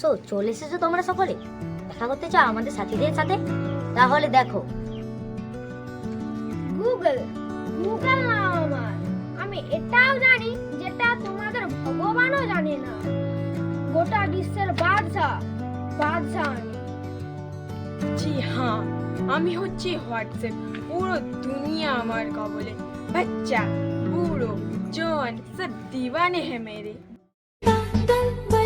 So চলে এসেছ তোমরা সকলে? দেখা করতে চাও আমাদের সাথীদের সাথে? তাহলে দেখো। গুগল গুগল আমার। আমি এটাও জানি যেটা তোমাদের ভগবানও জানে না। গোটা বিশ্বের বাদশা বাদশা জি হ্যাঁ আমি হচ্ছি হোয়াটসঅ্যাপ পুরো দুনিয়া আমার কবলে। বাচ্চা বুড়ো জন সব দিওয়ানে হ্যাঁ মেরে।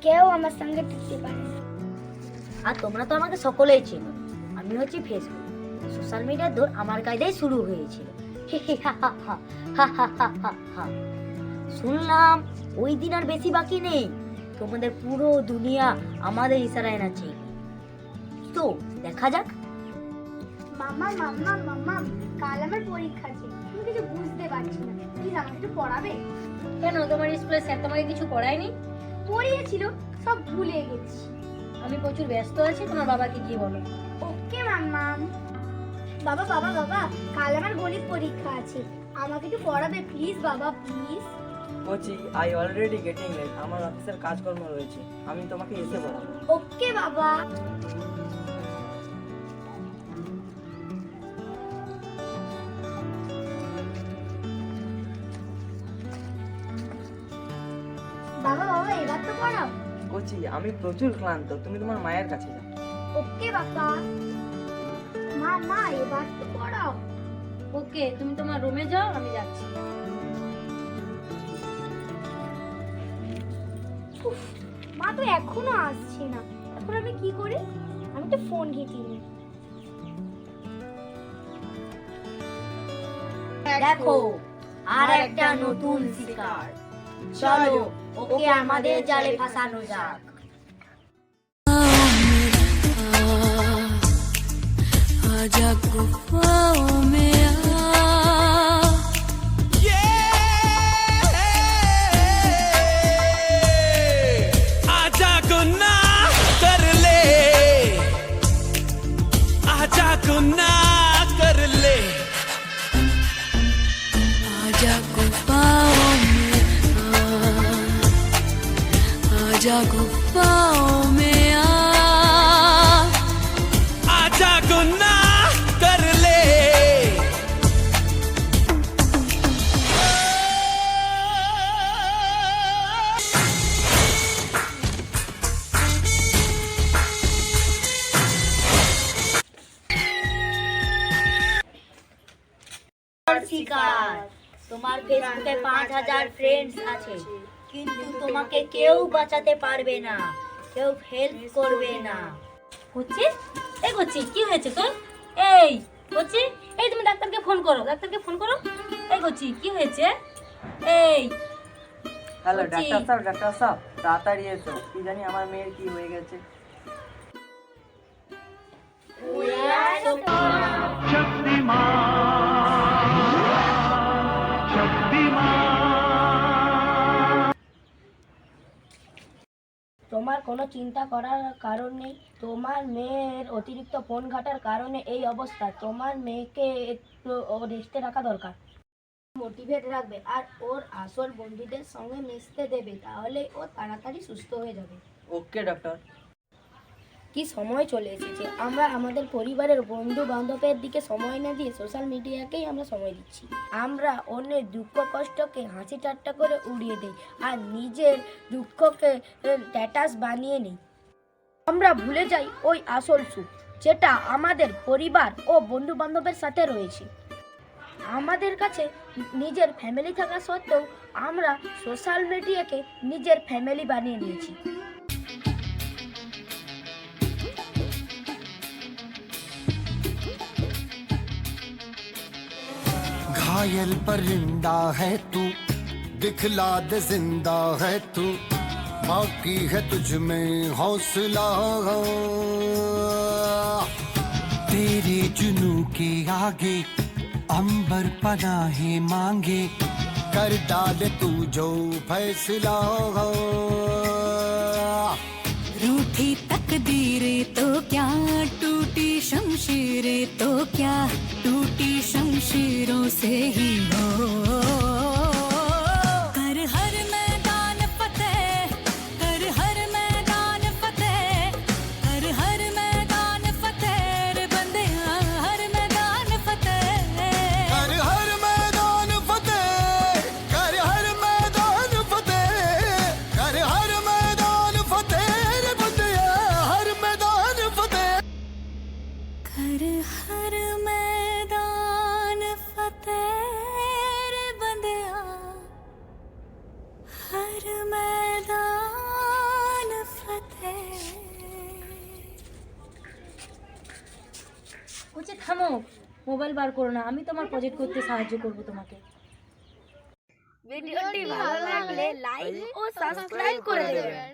কেউ আমার সঙ্গে টিকতে পারে না। আর তোমরা তো আমাকে সকলেই চেনো। আমি হচ্ছি ফেসবুক সোশ্যাল মিডিয়ার দৌড় আমার কায়দায় শুরু হয়েছিল। শুনলাম ওই দিন আর বেশি বাকি নেই। তোমাদের পুরো দুনিয়া আমাদের ইশারায় নাচে তো দেখা যাক। মামা মামা মামা কাল আমার পরীক্ষা আছে। আমি কিছু বুঝতে পারছি না। প্লিজ আমাকে একটু পড়াবে? কেন? তোমার স্কুলে স্যার তোমাকে কিছু পড়ায়নি? পড়িয়েছিল সব ভুলে গেছি। আমি প্রচুর ব্যস্ত আছি তোমার বাবাকে গিয়ে বলো। ওকে মাম্মাম বাবা বাবা বাবা কাল আমার গণিত পরীক্ষা আছে। আমাকে একটু পড়াবে প্লিজ বাবা প্লিজ কোচি আই অলরেডি গেটিং লেট আমার অফিসের কাজকর্ম রয়েছে আমি তোমাকে এসে বলব ওকে বাবা বাবা। এবার কোচি আমি প্রচুর ক্লান্ত তুমি তোমার মায়ের কাছে যাও। ওকে বাবা। মা মা এবার তো পড়াও ওকে তুমি তোমার রুমে যাও আমি যাচ্ছি। উফ, মা তো এখনও আসছে না। এখন আমি কি করি? আমি তো ফোন ঘেঁটি নি দেখো আর একটা নতুন শিকার। চলো ওকে আমাদের জালে ফাঁসানো যাক आजा आजा गुफाओं में आ आजा गुना कर ले শিকার তোমার ফেসবুকে পাঁচ হাজার ফ্রেন্ডস আছে কিন্তু তোমাকে কেউ বাঁচাতে পারবে না। কেউ হেল্প করবে না। হচ্ছে এই করছি কি হয়েছে তোর? এই করছি এই তুমি ডাক্তারকে ফোন করো ডাক্তারকে ফোন করো। এই করছি কি হয়েছে? এই হ্যালো ডাক্তার সাহেব ডাক্তার সাহেব তাড়াতাড়ি এসো। কি জানি আমার মেয়ের কি হয়ে গেছে। কোনো চিন্তা করার কারণ নেই। তোমার মেয়ের অতিরিক্ত ফোন ঘাটার কারণে এই অবস্থা। তোমার মেয়েকে একটু রেস্টে রাখা দরকার। মোটিভেট রাখবে আর ওর আসল বন্ধুদের সঙ্গে মিশতে দেবে। তাহলে ও তাড়াতাড়ি সুস্থ হয়ে যাবে। ওকে ডক্টর কি সময় চলে এসেছে? আমরা আমাদের পরিবারের বন্ধু বান্ধবের দিকে সময় না দিয়ে সোশ্যাল মিডিয়াকেই আমরা সময় দিচ্ছি। আমরা অন্যের দুঃখ কষ্টকে হাসি ঠাট্টা করে উড়িয়ে দিই আর নিজের দুঃখকে স্ট্যাটাস বানিয়ে নিই। আমরা ভুলে যাই ওই আসল সুখ, যেটা আমাদের পরিবার ও বন্ধু বান্ধবের সাথে রয়েছে। আমাদের কাছে নিজের ফ্যামিলি থাকা সত্ত্বেও আমরা সোশ্যাল মিডিয়াকে নিজের ফ্যামিলি বানিয়ে নিয়েছি। घायल परिंदा है तू दिखला दे ज़िंदा है तू, बाकी है तुझ में हौसला तेरे जुनू के आगे, अंबर पनाहे मांगे, कर डाले तू जो फैसला। रूठी तकदीरें মোবাইল বার করো না, আমি তোমার প্রজেক্ট করতে সাহায্য করব তোমাকে। ভিডিওটি ভালো লাগলে লাইক ও সাবস্ক্রাইব করে দেবেন।